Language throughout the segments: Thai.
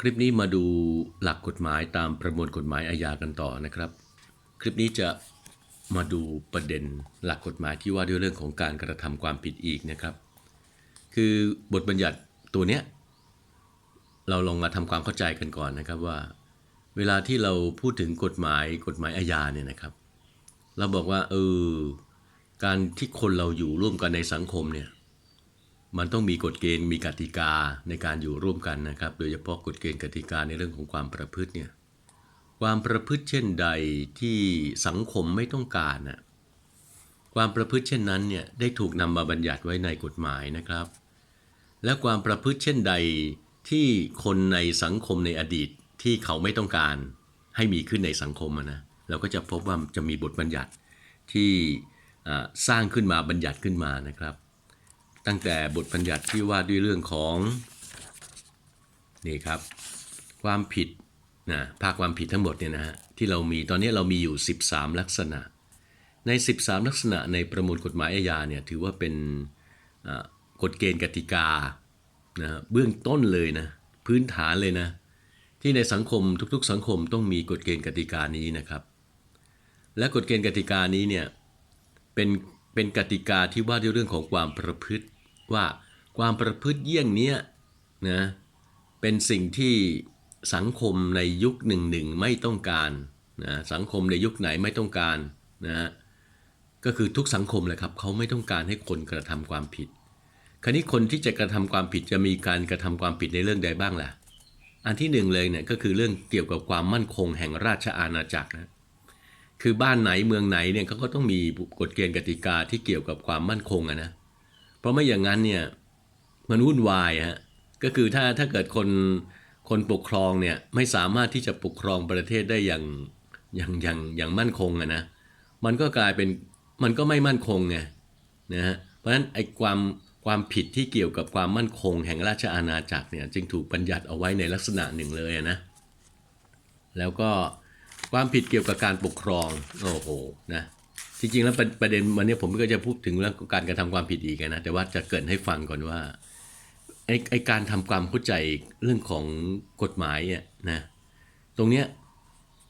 คลิปนี้มาดูหลักกฎหมายตามประมวลกฎหมายอาญากันต่อนะครับ คลิปนี้จะมาดูประเด็นหลักกฎหมายที่ว่าด้วยเรื่องของการกระทำความผิดอีกนะครับ คือบทบัญญัติตัวเนี้ยเราลองมาทำความเข้าใจกันก่อนนะครับว่า เวลาที่เราพูดถึงกฎหมายกฎหมายอาญาเนี่ยนะครับ เราบอกว่าเออการที่คนเราอยู่ร่วมกันในสังคมเนี่ย มันต้องมีกฎเกณฑ์มีกติกาในการอยู่ร่วมกันนะครับ โดยเฉพาะกฎเกณฑ์กติกาในเรื่องของความประพฤติเนี่ยความประพฤติเช่นใดที่สังคมไม่ต้องการน่ะความประพฤติเช่นนั้นเนี่ยได้ถูกนำมาบัญญัติไว้ในกฎหมายนะครับ และความประพฤติเช่นใดที่คนในสังคมในอดีตที่เขาไม่ต้องการให้มีขึ้นในสังคมนะเราก็จะพบว่าจะมีบทบัญญัติที่สร้างขึ้นมาบัญญัติขึ้นมานะครับ ตั้งแต่บทบัญญัติที่ว่าด้วยเรื่องของนี่ครับความผิดนะภาคความผิดทั้งหมดเนี่ยนะฮะที่เรามีตอนนี้เรามีอยู่ 13 ลักษณะ ใน 13 ลักษณะในประมวลกฎหมายอาญาเนี่ยถือว่าเป็นกฎเกณฑ์กติกานะเบื้องต้นเลยนะพื้นฐานเลยนะที่ในสังคมทุกๆ สังคมต้องมีกฎเกณฑ์กติกานี้นะครับ และกฎเกณฑ์กติกานี้เนี่ยเป็น เป็นกติกาที่ว่าด้วยเรื่องของความประพฤติ ว่าความประพฤติเยี่ยงเนี้ยนะเป็นสิ่งที่สังคมในยุคหนึ่งหนึ่งไม่ต้องการนะสังคมในยุคไหนไม่ต้องการนะก็คือทุกสังคมเลยครับเขาไม่ต้องการให้คนกระทำความผิด คราวนี้คนที่จะกระทำความผิดจะมีการกระทำความผิดในเรื่องใดบ้างล่ะ อันที่หนึ่งเลยเนี่ยก็คือเรื่องเกี่ยวกับความมั่นคงแห่งราชอาณาจักรนะ คือบ้านไหนเมืองไหนเนี่ยเขาก็ต้องมีกฎเกณฑ์กติกาที่เกี่ยวกับความมั่นคงอะนะเพราะไม่อย่างนั้นเนี่ยมันวุ่นวายฮะก็คือถ้าถ้าเกิดคนคนปกครองเนี่ยไม่สามารถที่จะปกครองประเทศได้อย่างอย่างอย่างอย่างมั่นคงอะนะมันก็กลายเป็นมันก็ไม่มั่นคงไงนะฮะเพราะฉะนั้นไอ้ความความผิดที่เกี่ยวกับความมั่นคงแห่งราชอาณาจักรเนี่ยจึงถูกบัญญัติเอาไว้ในลักษณะหนึ่งเลยนะแล้วก็ ความผิดเกี่ยวกับการปกครองโอ้โหนะจริงๆแล้วประประเด็นวันนี้ผมก็จะพูดถึงเรื่องการกระทำความผิดอีกนะแต่ว่าจะเกรินให้ฟังก่อนว่าไอ้ไอการทำความเข้าใจเรื่องของกฎหมายเนี่ยนะตรงเนี้ย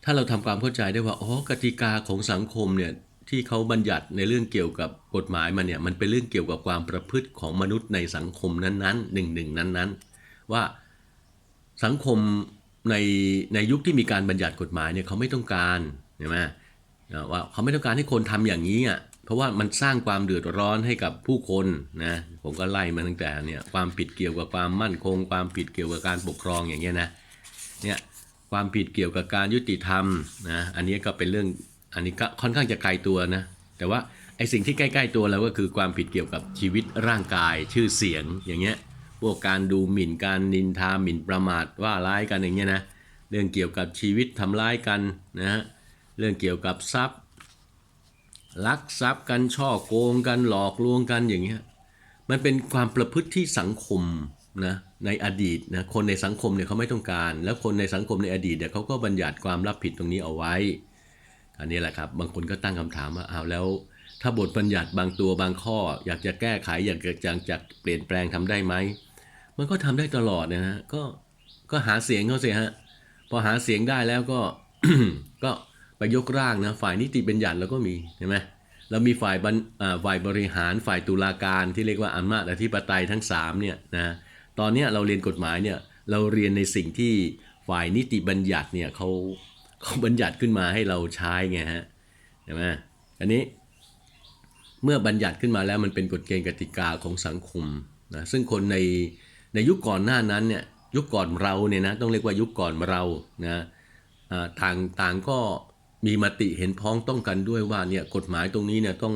ถ้าเราทำความเข้าใจได้ว่าอ๋อกติกาของสังคมเนี่ยที่เขาบัญญัติในเรื่องเกี่ยวกับกฎหมายมาเนี่ยมันเป็นเรื่องเกี่ยวกับความประพฤติของมนุษย์ในสังคมนั้นๆหนึ่งหนึ่งนั้นๆ ว่าสังคม ในในยุคที่มีการบัญญัติกฎหมายเนี่ยเขาไม่ต้องการเห็นไหมว่าเขาไม่ต้องการให้คนทำอย่างนี้อะเพราะว่ามันสร้างความเดือดร้อนให้กับผู้คนนะผมก็ไล่มาตั้งแต่เนี่ยความผิดเกี่ยวกับความมั่นคง ความผิดเกี่ยวกับการปกครองอย่างเงี้ยนะเนี่ยความผิดเกี่ยวกับการยุติธรรมนะอันนี้ก็เป็นเรื่องอันนี้ก็ค่อนข้างจะไกลตัวนะแต่ว่าไอสิ่งที่ใกล้ ๆ ตัวเราก็คือความผิดเกี่ยวกับชีวิตร่างกายชื่อเสียงอย่างเงี้ย พวกการดูหมิ่นการนินทาหมิ่นประมาทว่าร้ายกันอย่างเงี้ยนะเรื่องเกี่ยวกับชีวิตทำร้ายกันนะฮะเรื่องเกี่ยวกับทรัพย์ ลักทรัพย์กันช่อโกงกันหลอกลวงกันอย่างเงี้ยมันเป็นความประพฤติที่สังคมนะในอดีตนะคนในสังคมเนี่ยเขาไม่ต้องการ แล้วคนในสังคมในอดีตเนี่ยเขาก็บัญญัติความรับผิดตรงนี้เอาไว้ อันนี้แหละครับบางคนก็ตั้งคำถามว่าอ้าวแล้ว ถ้าบทบัญญัติบางตัวบางข้อ อยากจะแก้ไขอยากจะจะจะเปลี่ยนแปลงทำได้ไหม มันก็ทำได้ตลอดนะฮะก็ก็หาเสียงเขาสิฮะพอหาเสียงได้แล้วก็ก็ไปยกร่างนะฝ่ายนิติบัญญัติเราก็มีเห็นไหมเรามีฝ่ายบัญฝ่ายบริหารฝ่ายตุลาการที่เรียกว่าอำนาจอธิปไตยทั้งสามเนี่ยนะตอนนี้เราเรียนกฎหมายเนี่ยเราเรียนในสิ่งที่ฝ่ายนิติบัญญัติเนี่ยเขาเขาบัญญัติขึ้นมาให้เราใช้ไงฮะเห็นไหมอันนี้เมื่อบัญญัติขึ้นมาแล้วมันเป็นกฎเกณฑ์กติกาของสังคมนะซึ่งคนใน ในยุคก่อนหน้านั้นเนี่ยยุคก่อนเราเนี่ยนะต้องเรียกว่ายุคก่อนเรานะอ่าต่างต่างก็มีมติเห็นพ้องต้องกันด้วยว่าเนี่ยกฎหมายตรงนี้เนี่ยต้อง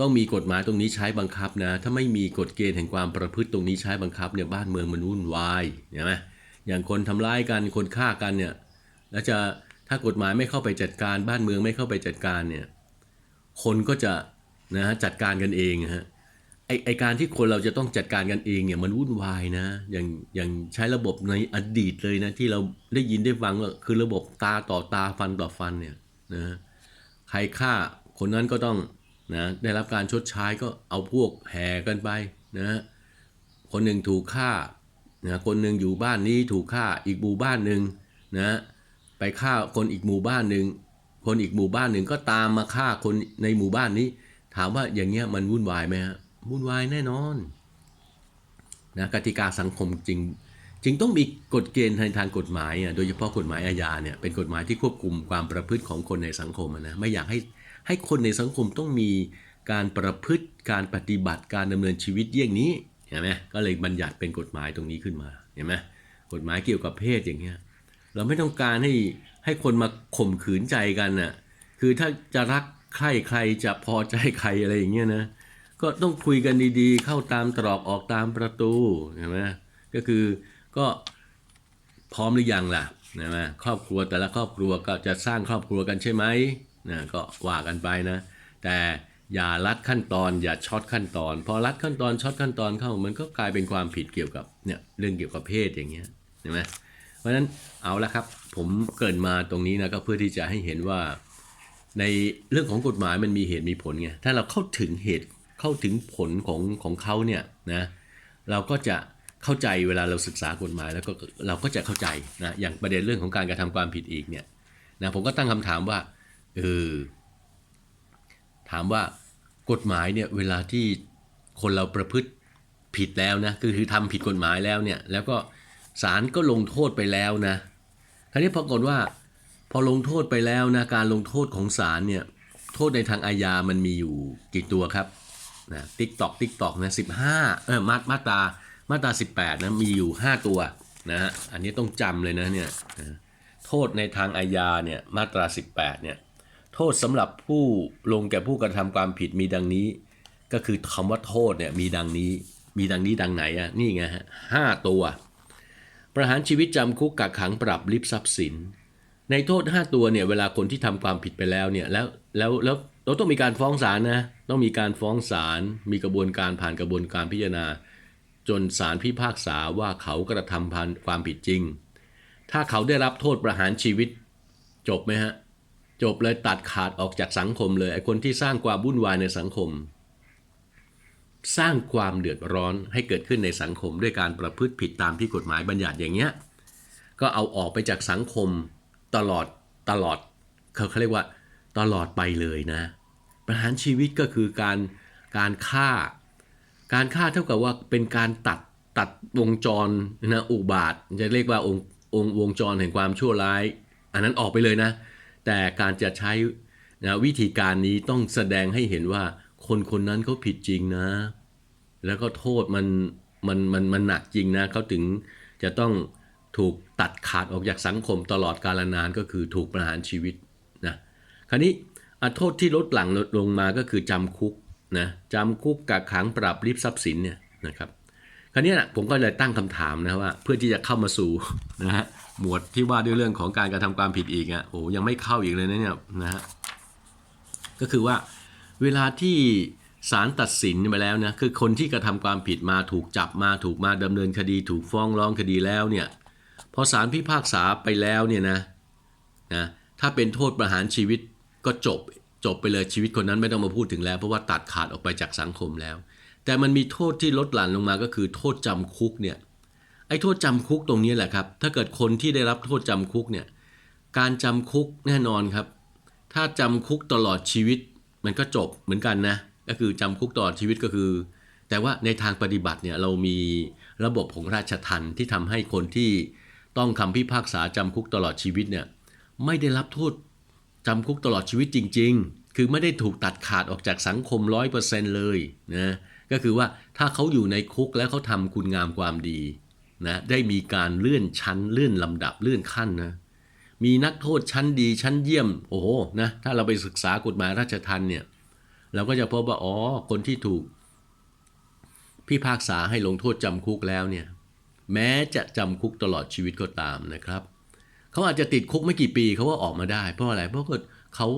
ต้องมีกฎหมายตรงนี้ใช้บังคับนะ ถ้าไม่มีกฎเกณฑ์แห่งความประพฤติตรงนี้ใช้บังคับเนี่ยบ้านเมืองมันวุ่นวายเห็นไหมอย่างคนทำร้ายกันคนฆ่ากันเนี่ยแล้วจะถ้ากฎหมายไม่เข้าไปจัดการบ้านเมืองไม่เข้าไปจัดการเนี่ยคนก็จะนะฮะจัดการกันเองฮะ ไอไอการที่คนเราจะต้องจัดการกันเองเนี่ยมันวุ่นวายนะ อย่างอย่างใช้ระบบในอดีตเลยนะ ที่เราได้ยินได้ฟังก็คือระบบตาต่อตาฟันต่อฟันเนี่ยนะใครฆ่าคนนั้นก็ต้องนะได้รับการชดใช้ก็เอาพวกแห่กันไปนะคนหนึ่งถูกฆ่านะคนหนึ่งอยู่บ้านนี้ถูกฆ่าอีกหมู่บ้านหนึ่งนะไปฆ่าคนอีกหมู่บ้านหนึ่งคนอีกหมู่บ้านหนึ่งก็ตามมาฆ่าคนในหมู่บ้านนี้ ถามว่าอย่างเงี้ยมันวุ่นวายไหมฮะ วุ่นวายแน่นอนนะกติกาสังคมจริงจึงต้องมีกฎเกณฑ์ทางทางกฎหมายอะโดยเฉพาะกฎหมายอาญาเนี่ยเป็นกฎหมายที่ควบคุมความประพฤติของคนในสังคมนะไม่อยากให้ให้คนในสังคมต้องมีการประพฤติการปฏิบัติการดำเนินชีวิตเยี่ยงนี้เห็นไหมก็เลยบัญญัติเป็นกฎหมายตรงนี้ขึ้นมาเห็นไหมกฎหมายเกี่ยวกับเพศอย่างเงี้ยเราไม่ต้องการให้ให้คนมาข่มขืนใจกันน่ะคือถ้าจะรักใครใครจะพอใจใครอะไรอย่างเงี้ยนะ ก็ต้องคุยกันดีๆ เข้าตามตรอกออกตามประตูเห็นไหมก็คือก็พร้อมหรือยังล่ะนะมครอบครัวแต่ละครอบครัวก็จะสร้างครอบครัวกันใช่ไหมนะก็ว่ากันไปนะ แต่อย่าลัดขั้นตอนอย่าช็อตขั้นตอน พอลัดขั้นตอนช็อตขั้นตอนเข้ามันก็กลายเป็นความผิดเกี่ยวกับเนี่ยเรื่องเกี่ยวกับเพศอย่างเงี้ยเห็นไหมเพราะฉะนั้นเอาละครับผมเกรินมาตรงนี้นะก็เพื่อที่จะให้เห็นว่า ในเรื่องของกฎหมายมันมีเหตุมีผลไงถ้าเราเข้าถึงเหตุ เข้าถึงผลของของเขาเนี่ยนะเราก็จะเข้าใจเวลาเราศึกษากฎหมายแล้วก็เราก็จะเข้าใจนะอย่างประเด็นเรื่องของการกระทำความผิดอีกเนี่ยนะผมก็ตั้งคำถามว่าเออถามว่ากฎหมายเนี่ยเวลาที่คนเราประพฤติผิดแล้วนะคือคือทำผิดกฎหมายแล้วเนี่ยแล้วก็ศาลก็ลงโทษไปแล้วนะคราวนี้ปรากฏว่าพอลงโทษไปแล้วนะการลงโทษของศาลเนี่ยโทษในทางอาญามันมีอยู่กี่ตัวครับ นะติ๊กตอกติ๊กตอกนะสิบห้าเออมามาตรามาตราสิบแปดนะมีอยู่5ตัวนะฮะอันนี้ต้องจำเลยนะเนี่ยนะโทษในทางอาญาเนี่ยมาตรา18เนี่ยโทษสำหรับผู้ลงแก่ผู้กระทำความผิดมีดังนี้ ก็คือคำว่าโทษเนี่ยมีดังนี้มีดังนี้ดังไหนอะนี่ไงฮะห้าตัว ประหารชีวิตจำคุกกักขังปรับลิบทรัพย์สิน ในโทษ 5 ตัวเนี่ยเวลาคนที่ทำความผิดไปแล้วเนี่ยแล้วแล้วแล้วเราต้องมีการฟ้องศาลนะต้องมีการฟ้องศาลมีกระบวนการผ่านกระบวนการพิจารณา จนศาลพิพากษาว่าเขากระทำพันความผิดจริง ถ้าเขาได้รับโทษประหารชีวิต จบไหมฮะจบเลยตัดขาดออกจากสังคมเลยไอ้คนที่สร้างความวุ่นวายในสังคม สร้างความเดือดร้อนให้เกิดขึ้นในสังคม ด้วยการประพฤติผิดตามที่กฎหมายบัญญัติอย่างเงี้ยก็เอาออกไปจากสังคม ตลอดตลอดเขาเขาเรียกว่าตลอดไปเลยนะ ประหารชีวิตก็คือการการฆ่า การฆ่าเท่ากับว่าเป็นการตัดตัดวงจรนะอุบาทจะเรียกว่าองค์องวงจรแห่งความชั่วร้าย อันนั้นออกไปเลยนะ แต่การจะใช้นะวิธีการนี้ต้องแสดงให้เห็นว่าคนคนนั้นเขาผิดจริงนะ แล้วก็โทษมันมันมันมันหนักจริงนะเขาถึงจะต้อง ถูกตัดขาดออกจากสังคมตลอดกาลนานก็คือถูกประหารชีวิตนะคราวนี้อโทษที่ลดหลั่งลดลงมาก็คือจำคุกนะจำคุกกักขังปรับริบทรัพย์สินเนี่ยนะครับคราวนี้นะผมก็เลยตั้งคำถามนะว่า เพื่อที่จะเข้ามาสู่นะฮะหมวดที่ว่าด้วยเรื่องของการกระทำความผิดอีกอะโอ้ยังไม่เข้าอีกเลยนะเนี่ยนะฮะก็คือว่าเวลาที่ศาลตัดสินไปแล้วนะคือคนที่กระทำความผิดมาถูกจับมาถูกมาดำเนินคดี ถูกฟ้องร้องคดีแล้วเนี่ย อศาลพิพากษาไปแล้วเนี่ยนะนะถ้าเป็นโทษประหารชีวิตก็จบจบไปเลยชีวิตคนนั้นไม่ต้องมาพูดถึงแล้ว เพราะว่าตัดขาดออกไปจากสังคมแล้ว แต่มันมีโทษที่ลดหลั่นลงมาก็คือโทษจำคุกเนี่ยไอ้โทษจำคุกตรงนี้แหละครับ ถ้าเกิดคนที่ได้รับโทษจำคุกเนี่ยการจำคุกแน่นอนครับ ถ้าจำคุกตลอดชีวิตมันก็จบเหมือนกันนะก็คือจำคุกตลอดชีวิตก็คือ แต่ว่าในทางปฏิบัติเนี่ยเรามีระบบของราชทัณฑ์ที่ทำให้คนที่ ต้องคำพิพากษาจำคุกตลอดชีวิตเนี่ยไม่ได้รับโทษจำคุกตลอดชีวิตจริง ๆ คือไม่ได้ถูกตัดขาดออกจากสังคมร้อยเปอร์เซ็นต์เลยนะก็คือว่าถ้าเขาอยู่ในคุกแล้วเขาทำคุณงามความดีนะได้มีการเลื่อนชั้นเลื่อนลำดับเลื่อนขั้นนะมีนักโทษชั้นดีชั้นเยี่ยม โอ้โหนะถ้าเราไปศึกษากฎหมายราชทัณฑ์เนี่ยเราก็จะพบว่าอ๋อคนที่ถูกพิพากษาให้ลงโทษจำคุกแล้วเนี่ย แม้จะจำคุกตลอดชีวิตก็ตามนะครับ เขาอาจจะติดคุกไม่กี่ปีเขาก็ออกมาได้ เพราะอะไร เพราะเขา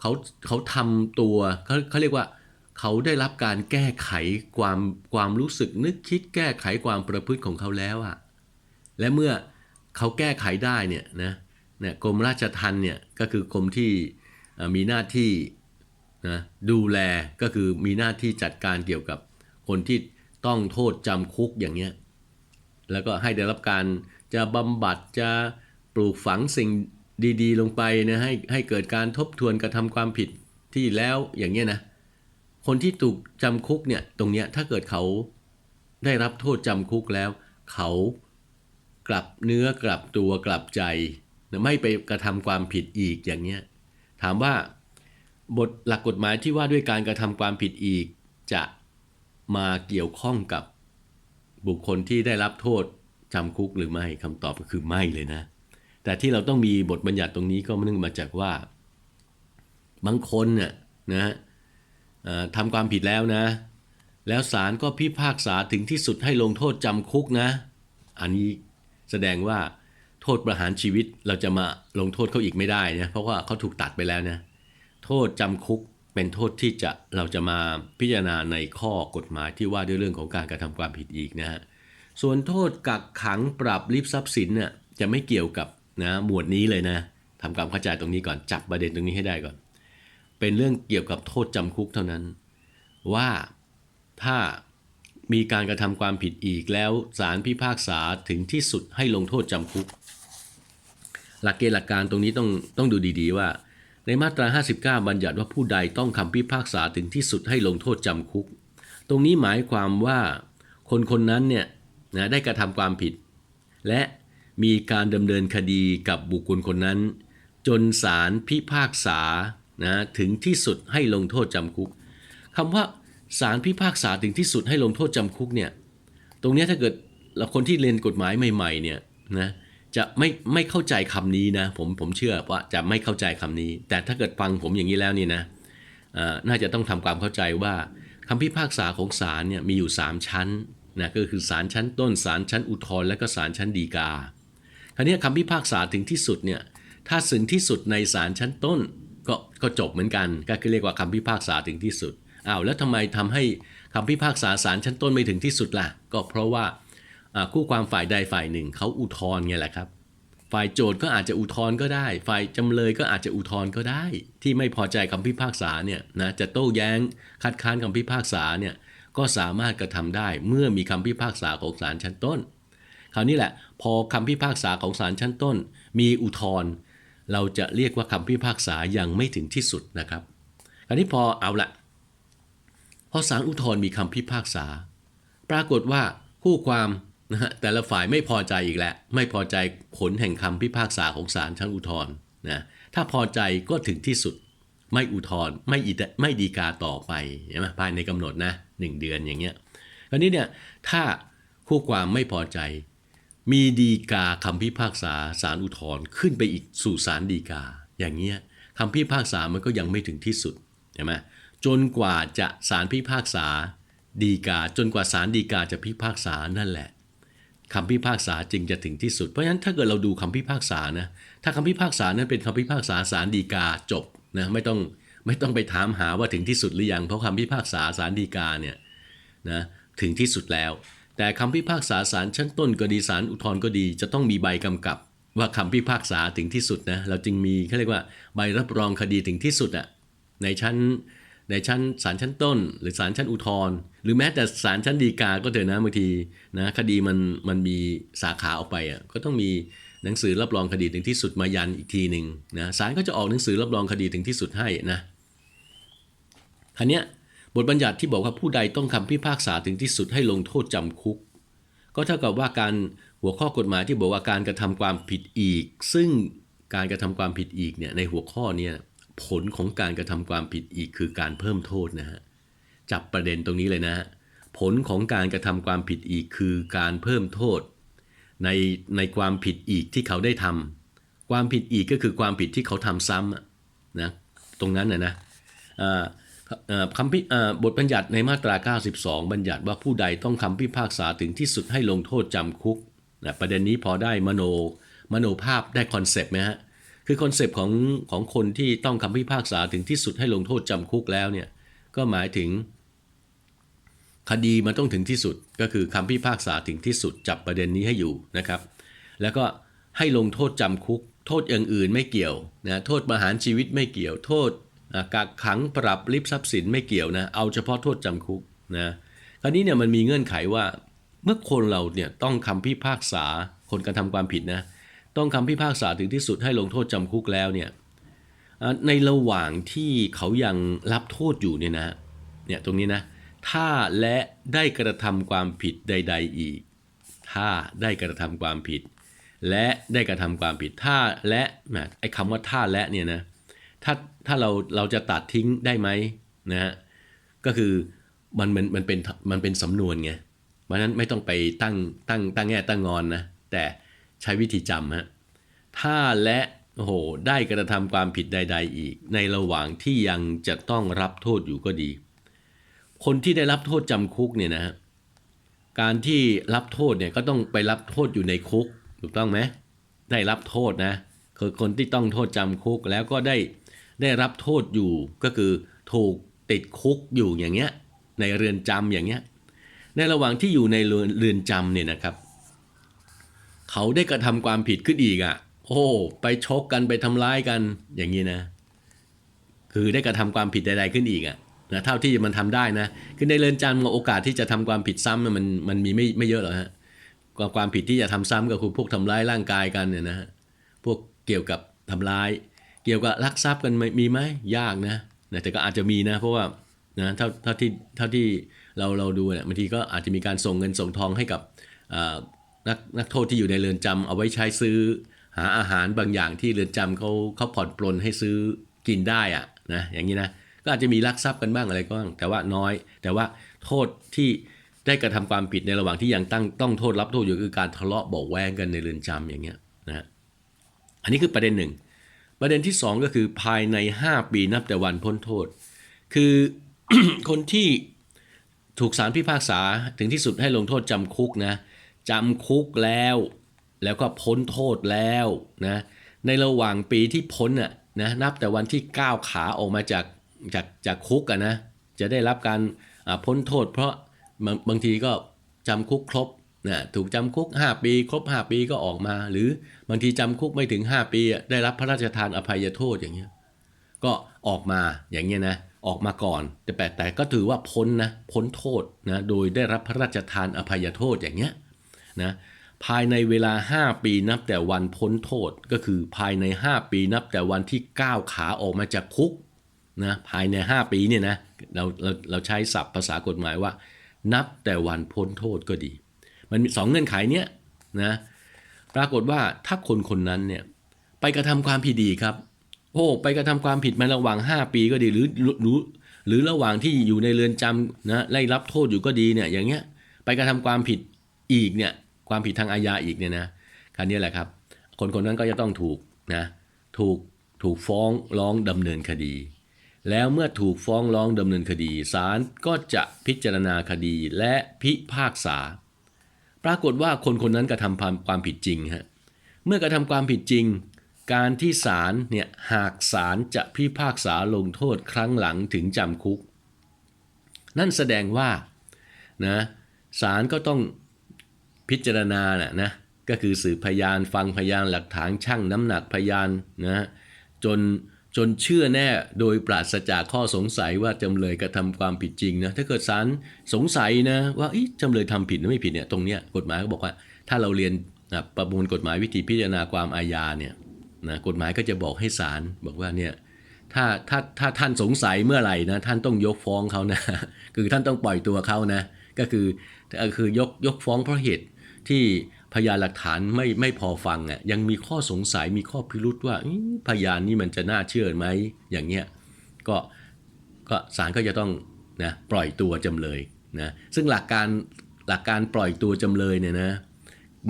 เขาเขาทำตัวเขาเขาเรียกว่าเขาได้รับการแก้ไขความความรู้สึกนึกคิดแก้ไขความประพฤติของเขาแล้วอะและเมื่อเขาแก้ไขได้เนี่ยนะเนี่ยกรมราชทัณฑ์เนี่ยก็คือกรมที่มีหน้าที่นะดูแลก็คือมีหน้าที่จัดการเกี่ยวกับคนที่ต้องโทษจำคุกอย่างเงี้ย แล้วก็ให้ได้รับการจะบำบัดจะปลูกฝังสิ่งดีๆ ลงไปนะให้ให้เกิดการทบทวนกระทำความผิดที่แล้วอย่างเงี้ยนะคนที่ถูกจำคุกเนี่ยตรงเนี้ยถ้าเกิดเขาได้รับโทษจำคุกแล้ว เขากลับเนื้อกลับตัวกลับใจนะไม่ไปกระทำความผิดอีกอย่างเงี้ยถามว่าบทหลักกฎหมายที่ว่าด้วยการกระทำความผิดอีก จะมาเกี่ยวข้องกับ บุคคลที่ได้รับโทษจำคุกหรือไม่คำตอบก็คือไม่เลยนะ แต่ที่เราต้องมีบทบัญญัติตรงนี้ก็เนื่องมาจากว่า บางคนเนี่ยนะทำความผิดแล้วนะ แล้วศาลก็พิพากษาถึงที่สุดให้ลงโทษจำคุกนะ อันนี้แสดงว่าโทษประหารชีวิตเราจะมาลงโทษเขาอีกไม่ได้นะเพราะว่าเขาถูกตัดไปแล้วนะโทษจำคุก เป็นโทษที่จะเราจะมาพิจารณาในข้อกฎหมายที่ว่าด้วยเรื่องของการกระทำความผิดอีกนะฮะส่วนโทษกักขังปรับลิบทรัพย์สินเนี่ยจะไม่เกี่ยวกับนะหมวดนี้เลยนะทำความเข้าใจตรงนี้ก่อนจับประเด็นตรงนี้ให้ได้ก่อน เป็นเรื่องเกี่ยวกับโทษจำคุกเท่านั้น ว่าถ้ามีการกระทำความผิดอีกแล้วศาลพิพากษาถึงที่สุดให้ลงโทษจำคุก หลักเกณฑ์หลักการตรงนี้ต้องต้องดูดีๆว่า ในมาตรา 59 บัญญัติว่าผู้ใดต้องคำพิพากษาถึงที่สุดให้ลงโทษจำคุก ตรงนี้หมายความว่าคนคนนั้นเนี่ยนะได้กระทำความผิด และมีการดำเนินคดีกับบุคคลคนนั้น จนศาลพิพากษานะถึงที่สุดให้ลงโทษจำคุกคำว่าศาลพิพากษาถึงที่สุดให้ลงโทษจำคุกเนี่ยตรงนี้ถ้าเกิดเราคนที่เรียนกฎหมายใหม่ๆเนี่ยนะ จะไม่ไม่เข้าใจคำนี้นะผมผมเชื่อว่าจะไม่เข้าใจคำนี้ แต่ถ้าเกิดฟังผมอย่างนี้แล้วนี่นะอ่อน่าจะต้องทำความเข้าใจว่าคำพิพากษาของศาลเนี่ยมีอยู่ 3 ชั้นนะก็คือศาลชั้นต้นศาลชั้นอุทธรณ์และก็ศาลชั้นฎีกาคราวนี้คำพิพากษาถึงที่สุดเนี่ยถ้าถึงที่สุดในศาลชั้นต้นก็ก็จบเหมือนกัน ก็คือเรียกว่าคำพิพากษาถึงที่สุดอ้าวแล้วทำไมทำให้คำพิพากษาศาลชั้นต้นไม่ถึงที่สุดล่ะ ก็เพราะว่า คู่ความฝ่ายใดฝ่ายหนึ่งเขาอุทธรณ์ไงแหละครับ ฝ่ายโจทย์ก็อาจจะอุทธรณ์ก็ได้ ฝ่ายจำเลยก็อาจจะอุทธรณ์ก็ได้ ที่ไม่พอใจคำพิพากษาเนี่ยนะจะโต้แย้งคัดค้านคำพิพากษาเนี่ยก็สามารถกระทำได้เมื่อมีคำพิพากษาของศาลชั้นต้น คราวนี้แหละ พอคำพิพากษาของศาลชั้นต้น มีอุทธรณ์เราจะเรียกว่าคำพิพากษายังไม่ถึงที่สุดนะครับ คราวนี้พอเอาละพอศาลอุทธรณ์มีคำพิพากษา ปรากฏว่าคู่ความ นะฮะแต่ละฝ่ายไม่พอใจอีกแล้ว ไม่พอใจผลแห่งคำพิพากษาของศาลชั้นอุทธรณ์นะถ้าพอใจก็ถึงที่สุดไม่อุทธรณ์ไม่ไม่ดีกาต่อไปใช่ไหมภายในกำหนดนะหนึ่งเดือนอย่างเงี้ยคราวนี้เนี่ยถ้าคู่ความไม่พอใจ มีดีกาคำพิพากษาศาลอุทธรณ์ขึ้นไปอีกสู่ศาลดีกา อย่างเงี้ยคำพิพากษามันก็ยังไม่ถึงที่สุดใช่ไหมจนกว่าจะศาลพิพากษาดีกา จนกว่าศาลดีกาจะพิพากษานั่นแหละ คำพิพากษาจึงจะถึงที่สุด เพราะฉะนั้นถ้าเกิดเราดูคำพิพากษานะถ้าคำพิพากษานั้นเป็นคำพิพากษาศาลดีกาจบนะไม่ต้องไม่ต้องไปถามหาว่าถึงที่สุดหรือยังเพราะคำพิพากษาศาลดีกาเนี่ยนะถึงที่สุดแล้ว แต่คำพิพากษาศาลชั้นต้นก็ดีศาลอุทธรณ์ก็ดี จะต้องมีใบกำกับ ว่าคำพิพากษาถึงที่สุดนะเราจึงมีเขาเรียกว่าใบรับรองคดีถึงที่สุดอะในชั้น ในชั้นศาลชั้นต้น หรือศาลชั้นอุทธรณ์หรือแม้แต่ศาลชั้นฎีกาก็เถอะนะบางทีนะคดีมันมันมีสาขาออกไปอะก็ต้องมีหนังสือรับรองคดีถึงที่สุดมายันอีกทีหนึ่งนะศาลก็จะออกหนังสือรับรองคดีถึงที่สุดให้นะคันเนี้ยบทบัญญัติที่บอกว่าผู้ใดต้องคำพิพากษาถึงที่สุดให้ลงโทษจำคุก ก็เท่ากับว่าการหัวข้อกฎหมายที่บอกว่าการกระทำความผิดอีก ซึ่งการกระทำความผิดอีกเนี่ยในหัวข้อเนี่ย ผลของการกระทำความผิดอีกคือการเพิ่มโทษนะฮะจับประเด็นตรงนี้เลยนะฮะผลของการกระทำความผิดอีกคือการเพิ่มโทษ ในในความผิดอีกที่เขาได้ทำความผิดอีกก็คือความผิดที่เขาทำซ้ำนะตรงนั้นนะนะเอ่อเอ่อคำพิอ่อบทบัญญัติในมาตรา 92 บัญญัติว่าผู้ใดต้องคำพิพากษาถึงที่สุดให้ลงโทษจำคุกนะประเด็นนี้พอได้มโนมโนภาพได้คอนเซปต์ไหมฮะ คือคอนเซปต์ของของคนที่ต้องคำพิพากษาถึงที่สุดให้ลงโทษจำคุกแล้วเนี่ยก็หมายถึง คดีมันต้องถึงที่สุด ก็คือคำพิพากษาถึงที่สุดจับประเด็นนี้ให้อยู่นะครับ แล้วก็ให้ลงโทษจำคุก โทษอย่างอื่นไม่เกี่ยวนะโทษประหารชีวิตไม่เกี่ยว โทษกักขังปรับลิบทรัพย์สินไม่เกี่ยวนะเอาเฉพาะโทษจำคุกนะคราวนี้เนี่ยมันมีเงื่อนไขว่า เมื่อคนเราเนี่ยต้องคำพิพากษาคนกระทำความผิดนะ ต้องคำพิพากษาถึงที่สุดให้ลงโทษจำคุกแล้วเนี่ยในระหว่างที่เขายังรับโทษอยู่เนี่ยนะเนี่ยตรงนี้นะถ้าและได้กระทำความผิดใด ๆ อีก ถ้าได้กระทำความผิด และได้กระทำความผิดถ้าและแหมไอ้คำว่าถ้าและเนี่ยนะถ้าถ้าเราเราจะตัดทิ้งได้ไหมนะฮะก็คือมันมันมันเป็นมันเป็นสำนวนไงเพราะนั้นไม่ต้องไปตั้งตั้งตั้งแง่ตั้งงอนนะแต่ ใช้วิธีจำฮะถ้าและโอ้โหได้กระทำความผิดใด ๆ อีก ในระหว่างที่ยังจะต้องรับโทษอยู่ก็ดี คนที่ได้รับโทษจำคุกเนี่ยนะฮะการที่รับโทษเนี่ยก็ต้องไปรับโทษอยู่ในคุกถูกต้องไหมได้รับโทษนะคือคนที่ต้องโทษจำคุกแล้วก็ได้ได้รับโทษอยู่ก็คือถูกติดคุกอยู่อย่างเงี้ยในเรือนจำอย่างเงี้ยในระหว่างที่อยู่ในเรือนเรือนจำเนี่ยนะครับ เขาได้กระทำความผิดขึ้นอีกอะ โอ้ไปชกกันไปทำร้ายกันอย่างนี้นะ คือได้กระทำความผิดใดๆขึ้นอีกอะนะเท่าที่มันทำได้นะคือในเรือนจำโอกาสที่จะทำความผิดซ้ำมันมันมีไม่ไม่เยอะหรอกฮะความความผิดที่จะทำซ้ำก็คือพวกทำร้ายร่างกายกันเนี่ยนะฮะพวกเกี่ยวกับทำร้าย เกี่ยวกับลักทรัพย์กันมีไหมยากนะนะแต่ก็อาจจะมีนะ เพราะว่านะเท่าเท่าที่เท่าที่เราเราดูเนี่ยบางทีก็อาจจะมีการส่งเงินส่งทองให้กับอ่า นักนักโทษที่อยู่ในเรือนจำเอาไว้ใช้ซื้อ หาอาหารบางอย่างที่เรือนจำเขาเขาผ่อนปลนให้ซื้อกินได้อะนะอย่างนี้นะก็อาจจะมีลักทรัพย์กันบ้างอะไรก็บ้างแต่ว่าน้อย แต่ว่าโทษที่ได้กระทำความผิดในระหว่างที่ยังตั้งต้องโทษรับโทษอยู่คือการทะเลาะเบาะแวงกันในเรือนจำอย่างเงี้ยนะอันนี้คือประเด็นหนึ่งประเด็นที่สองก็คือภายใน 5 ปีนับแต่วันพ้นโทษ คือคนที่ถูกศาลพิพากษาถึงที่สุดให้ลงโทษจำคุกนะ จำคุกแล้ว แล้วก็พ้นโทษแล้วนะในระหว่างปีที่พ้นอะนะนับแต่วันที่ก้าวขาออกมาจากจากจากคุกอะนะจะได้รับการพ้นโทษ เพราะบางบางทีก็จำคุกครบนะถูกจำคุก 5 ปีครบ 5 ปีก็ออกมา หรือบางทีจำคุกไม่ถึง 5 ปีได้รับพระราชทานอภัยโทษอย่างเงี้ยก็ออกมาอย่างเงี้ยนะออกมาก่อน แต่แต่แต่ก็ถือว่าพ้นนะพ้นโทษนะโดยได้รับพระราชทานอภัยโทษอย่างเงี้ย นะภายในเวลา 5 ปีนับแต่วันพ้นโทษก็คือภายใน 5 ปีนับแต่วันที่ก้าวขาออกมาจากคุกนะภายใน 5 ปีเนี่ยนะเราเราเราใช้ศัพท์ภาษากฎหมายว่า นับแต่วันพ้นโทษก็ดี มันมีสองเงื่อนไขเนี้ยนะปรากฏว่าถ้าคนคนนั้นเนี่ยไปกระทำความผิดดีครับ โอ้ไปกระทำความผิดมาระหว่าง 5 ปีก็ดีหรือหรือหรือระหว่างที่อยู่ในเรือนจำนะไล่รับโทษอยู่ก็ดีเนี่ยอย่างเงี้ยไปกระทำความผิดอีกเนี่ย ความผิดทางอาญาอีกเนี่ยนะคราวนี้แหละครับ คนคนนั้นก็จะต้องถูกนะถูกถูกฟ้องร้องดำเนินคดี แล้วเมื่อถูกฟ้องร้องดำเนินคดีศาลก็จะพิจารณาคดีและพิพากษา ปรากฏว่าคนคนนั้นกระทำความความผิดจริงฮะเมื่อกระทำความผิดจริง การที่ศาลเนี่ยหากศาลจะพิพากษาลงโทษครั้งหลังถึงจำคุก นั่นแสดงว่านะศาลก็ต้อง พิจารณาน่ะนะก็คือสืบพยานฟังพยานหลักฐานชั่งน้ำหนักพยานนะจนจนเชื่อแน่โดยปราศจากข้อสงสัยว่าจำเลยกระทำความผิดจริงนะถ้าเกิดศาลสงสัยนะว่าจำเลยทำผิดหรือไม่ผิดเนี่ยตรงเนี้ยกฎหมายก็บอกว่า ถ้าเราเรียนนะประมวลกฎหมายวิธีพิจารณาความอาญาเนี่ยนะกฎหมายก็จะบอกให้ศาลบอกว่าเนี่ยถ้าถ้าถ้าท่านสงสัยเมื่อไหร่นะท่านต้องยกฟ้องเขานะคือท่านต้องปล่อยตัวเขานะก็คือก็คือยกยกฟ้องเพราะเหตุ ที่พยานหลักฐานไม่ไม่พอฟังอะยังมีข้อสงสัยมีข้อพิรุษว่าพยานนี่มันจะน่าเชื่อไหมอย่างเงี้ยก็ก็ศาลก็จะต้องนะปล่อยตัวจำเลยนะซึ่งหลักการหลักการปล่อยตัวจำเลยเนี่ยนะ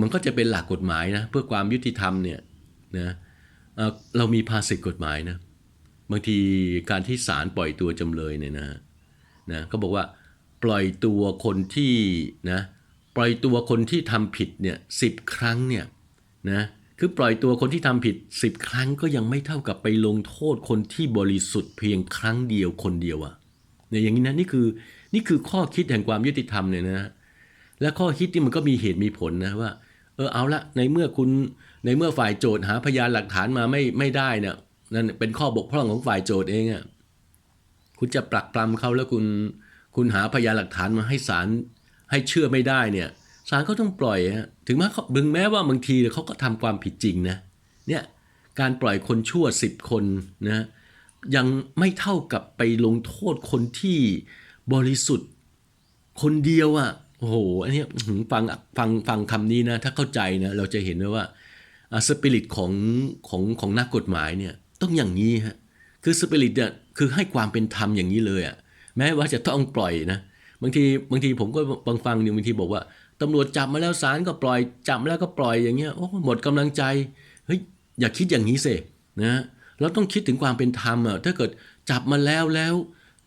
มันก็จะเป็นหลักกฎหมายนะเพื่อความยุติธรรมเนี่ยนะเเรามีภาษิตกฎหมายนะบางทีการที่ศาลปล่อยตัวจำเลยเนี่ยนะนะก็บอกว่าปล่อยตัวคนที่นะ ล่อยตัวคนที่ทำผิดเนี่ยสิบครั้งเนี่ยนะคือปล่อยตัวคนที่ทำผิด 10 ครั้งก็ยังไม่เท่ากับไปลงโทษคนที่บริสุทธิ์เพียงครั้งเดียวคนเดียวอะเนี่ยอย่างนี้นะนี่คือนี่คือข้อคิดแห่งความยุติธรรมเนี่ยนะและข้อคิดที่มันก็มีเหตุมีผลนะว่าเออเอาละในเมื่อคุณในเมื่อฝ่ายโจทย์หาพยานหลักฐานมาไม่ไม่ได้เนี่ยนั่นเป็นข้อบกพร่องของฝ่ายโจทย์เองอะ่ะคุณจะปลักปลำเขาแล้วคุณคุณหาพยานหลักฐานมาให้ศาล ให้เชื่อไม่ได้เนี่ยศาลก็ต้องปล่อยฮะถึงแม้เขาถึงแม้ว่าบางทีเขาก็ทำความผิดจริงนะเนี่ยการปล่อยคนชั่วสิบคนนะยังไม่เท่ากับไปลงโทษคนที่บริสุทธิ์ คนเดียวอะ่ะโอ้โหอันนี้ฟังฟังฟังคำนี้นะ ถ้าเข้าใจนะเราจะเห็นเลยว่าสปิริตของของของนักกฎหมายเนี่ยต้องอย่างนี้ฮะคือสปิริตเนี่ยคือให้ความเป็นธรรมอย่างนี้เลยอะ่ะแม้ว่าจะต้องปล่อยนะ บางทีบางทีผมก็บางฟังเนี่ยบางทีบอกว่าตำรวจจับมาแล้วศาลก็ปล่อยจับมาแล้วก็ปล่อยอย่างเงี้ยโอ้หมดกำลังใจเฮ้ยอย่าคิดอย่างนี้เสนะเราต้องคิดถึงความเป็นธรรมอะถ้าเกิดจับมาแล้วแล้ว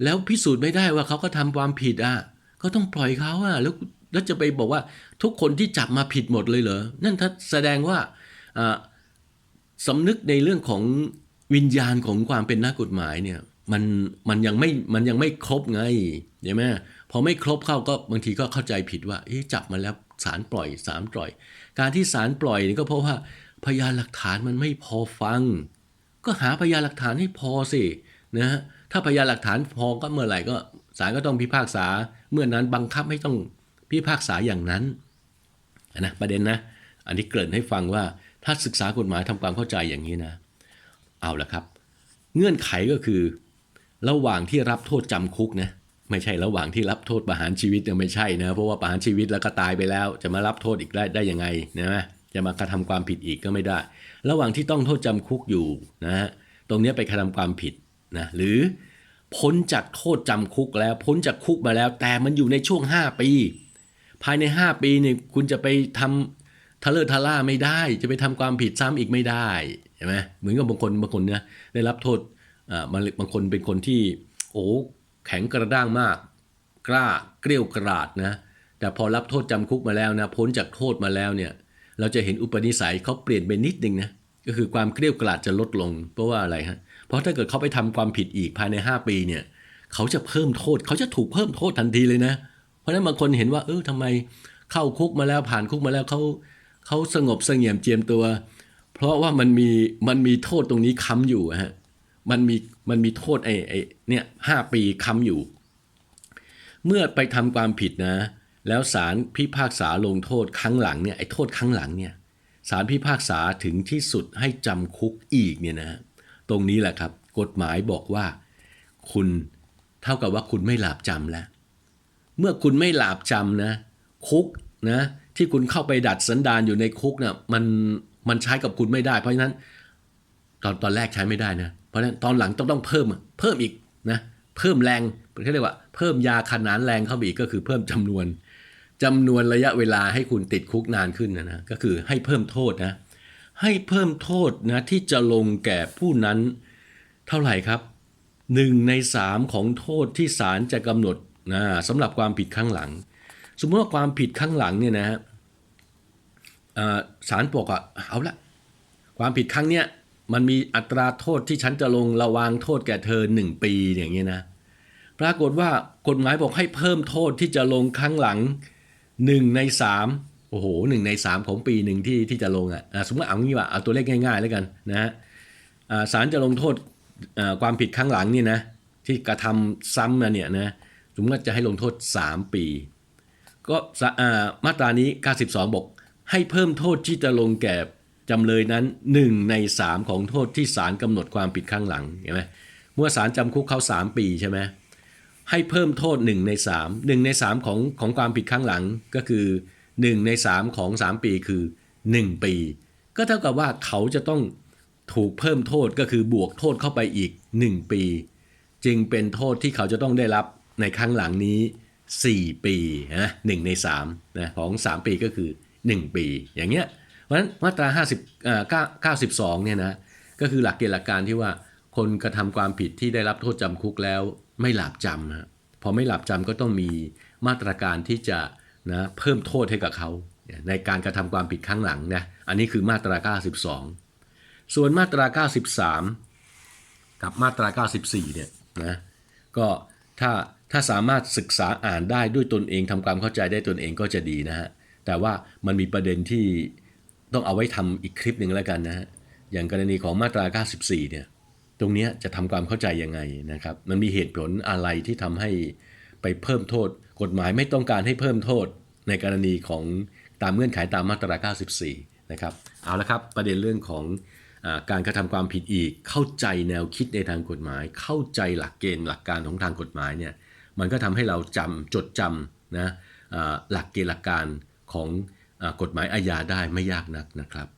แล้วพิสูจน์ไม่ได้ว่าเขาก็ทำความผิดอะก็ต้องปล่อยเขาอะแล้วแล้วจะไปบอกว่าทุกคนที่จับมาผิดหมดเลยเหรอนั่นถ้าแสดงว่าอ่าสำนึกในเรื่องของวิญญาณของความเป็นนักกฎหมายเนี่ย มันมันยังไม่มันยังไม่ครบไงใช่ไหมพอไม่ครบเข้าก็บางทีก็เข้าใจผิดว่าจับมาแล้วศาลปล่อยศาลปล่อย การที่ศาลปล่อยนี่ก็เพราะว่าพยานหลักฐานมันไม่พอฟัง ก็หาพยานหลักฐานให้พอสินะฮะถ้าพยานหลักฐานพอก็เมื่อไหร่ก็ศาลก็ต้องพิพากษาเมื่อนั้นบังคับให้ต้องพิพากษาอย่างนั้นนะประเด็นนะ อันนี้เกริ่นให้ฟังว่าถ้าศึกษากฎหมายทำความเข้าใจอย่างนี้นะ เอาละครับ เงื่อนไขก็คือ ระหว่างที่รับโทษจำคุกนะไม่ใช่ระหว่างที่รับโทษประหารชีวิตเนี่ยไม่ใช่นะเพราะว่าประหารชีวิตแล้วก็ตายไปแล้ว จะมารับโทษอีกได้ได้ยังไงนะจะมากระทำความผิดอีกก็ไม่ได้ ระหว่างที่ต้องโทษจำคุกอยู่นะฮะตรงเนี้ยไปกระทำความผิดนะหรือพ้นจากโทษจำคุกแล้วพ้นจากคุกมาแล้ว แต่มันอยู่ในช่วง 5 ปี ภายใน 5 ปีเนี่ยคุณจะไปทำทะเลทะล่าไม่ได้ จะไปทำความผิดซ้ำอีกไม่ได้ใช่ไหมเหมือนกับบางคนบางคนเนี่ยได้รับโทษ อ่าบางบางคนเป็นคนที่โอ้แข็งกระด้างมาก กล้าเกลี้ยวกราดนะแต่พอรับโทษจำคุกมาแล้วนะพ้นจากโทษมาแล้วเนี่ยเราจะเห็นอุปนิสัยเขาเปลี่ยนไปนิดนึงนะก็คือความเกลี้ยวกราดจะลดลง เพราะว่าอะไรฮะเพราะถ้าเกิดเขาไปทำความผิดอีกภายใน 5 ปีเนี่ยเขาจะเพิ่มโทษเขาจะถูกเพิ่มโทษทันทีเลยนะ เพราะนั้นบางคนเห็นว่าเออทำไมเข้าคุกมาแล้วผ่านคุกมาแล้วเขาเขาสงบเสงี่ยมเจียมตัว เพราะว่ามันมีมันมีโทษตรงนี้ค้ำอยู่อะฮะ มันมีมันมีโทษไอ้ไอ้เนี่ยห้าปีค้ำอยู่ เมื่อไปทำความผิดนะ แล้วศาลพิพากษาลงโทษครั้งหลังเนี่ยไอ้โทษครั้งหลังเนี่ยศาลพิพากษาถึงที่สุดให้จำคุกอีกเนี่ยนะตรงนี้แหละครับ กฎหมายบอกว่า คุณเท่ากับว่าคุณไม่หลาบจำแล้ว เมื่อคุณไม่หลาบจำนะ คุกนะที่คุณเข้าไปดัดสันดานอยู่ในคุกนะ่ะมันมันใช้กับคุณไม่ได้ เพราะฉะนั้น ตอนตอนแรกใช้ไม่ได้นะ เพราะฉะนั้นตอนหลังต้องต้องเพิ่มเพิ่มอีกนะเพิ่มแรงเขาเรียกว่าเพิ่มยาขนานแรงเข้าไปอีกก็คือเพิ่มจำนวนจำนวนระยะเวลาให้คุณติดคุกนานขึ้นนะนะก็คือให้เพิ่มโทษนะให้เพิ่มโทษนะที่จะลงแก่ผู้นั้นเท่าไหร่ครับหนึ่งในสามของโทษที่ศาลจะกำหนดนะสำหรับความผิดข้างหลัง สมมติว่าความผิดข้างหลังเนี่ยนะฮะศาลบอกอะเอาละความผิดครั้งเนี้ย มันมีอัตราโทษที่ฉันจะลงระวางโทษแก่เธอหนึ่งปีอย่างเงี้ยนะ ปรากฏว่ากฎหมายบอกให้เพิ่มโทษที่จะลงครั้งหลังหนึ่งในสามโอ้โหหนึ่งในสามของปีหนึ่งที่ที่จะลงอะอะสมมติเอางี้ว่าเอาตัวเลขง่ายๆแล้วกันนะฮะศาลจะลงโทษความผิดครั้งหลังนี่นะที่กระทำซ้ำมาเนี่ยนะสมมติจะให้ลงโทษ 3 ปี ก็มาตรานี้ 92 บอก ให้เพิ่มโทษที่จะลงแก่ จำเลยนั้น 1 ใน 3 ของโทษที่ศาลกำหนดความผิดข้างหลังเห็นไหมเมื่อศาลจำคุกเขา 3 ปีใช่ไหมให้เพิ่มโทษ 1 ใน 3 1 ใน 3 ของของความผิดข้างหลังก็คือ 1 ใน 3 ของ 3 ปีคือ 1 ปี ก็เท่ากับว่าเขาจะต้องถูกเพิ่มโทษก็คือบวกโทษเข้าไปอีก 1 ปี จึงเป็นโทษที่เขาจะต้องได้รับในครั้งหลังนี้ 4 ปีนะหนึ่งใน3นะของ 3 ปีก็คือ 1 ปีอย่างเงี้ย เพราะฉะนั้นมาตรา50อ่า9 92เนี่ยนะก็คือหลักเกณฑ์หลักการที่ว่าคนกระทำความผิดที่ได้รับโทษจำคุกแล้วไม่หลาบจำฮะพอไม่หลาบจำก็ต้องมีมาตรการที่จะนะเพิ่มโทษให้กับเขาในการกระทำความผิดครั้งหลังนะอันนี้คือมาตรา 92 ส่วนมาตรา 93 กับมาตรา 94 เนี่ยนะก็ถ้าถ้าสามารถศึกษาอ่านได้ด้วยตนเองทำความเข้าใจได้ตนเองก็จะดีนะฮะแต่ว่ามันมีประเด็นที่ ต้องเอาไว้ทำอีกคลิปหนึ่งแล้วกันนะฮะอย่างกรณีของมาตรา 94 เนี่ย ตรงเนี้ยจะทำความเข้าใจยังไงนะครับ มันมีเหตุผลอะไรที่ทำให้ไปเพิ่มโทษ กฎหมายไม่ต้องการให้เพิ่มโทษในกรณีของตามเงื่อนไขตามมาตรา 94 นะครับ เอาละครับ ประเด็นเรื่องของอการกระทำความผิดอีก เข้าใจแนวคิดในทางกฎหมาย เข้าใจหลักเกณฑ์หลักการของทางกฎหมายเนี่ย มันก็ทำให้เราจำจดจำนะหลักเกณฑ์หลักการของ กฎหมายอาญาได้ไม่ยากนักนะครับ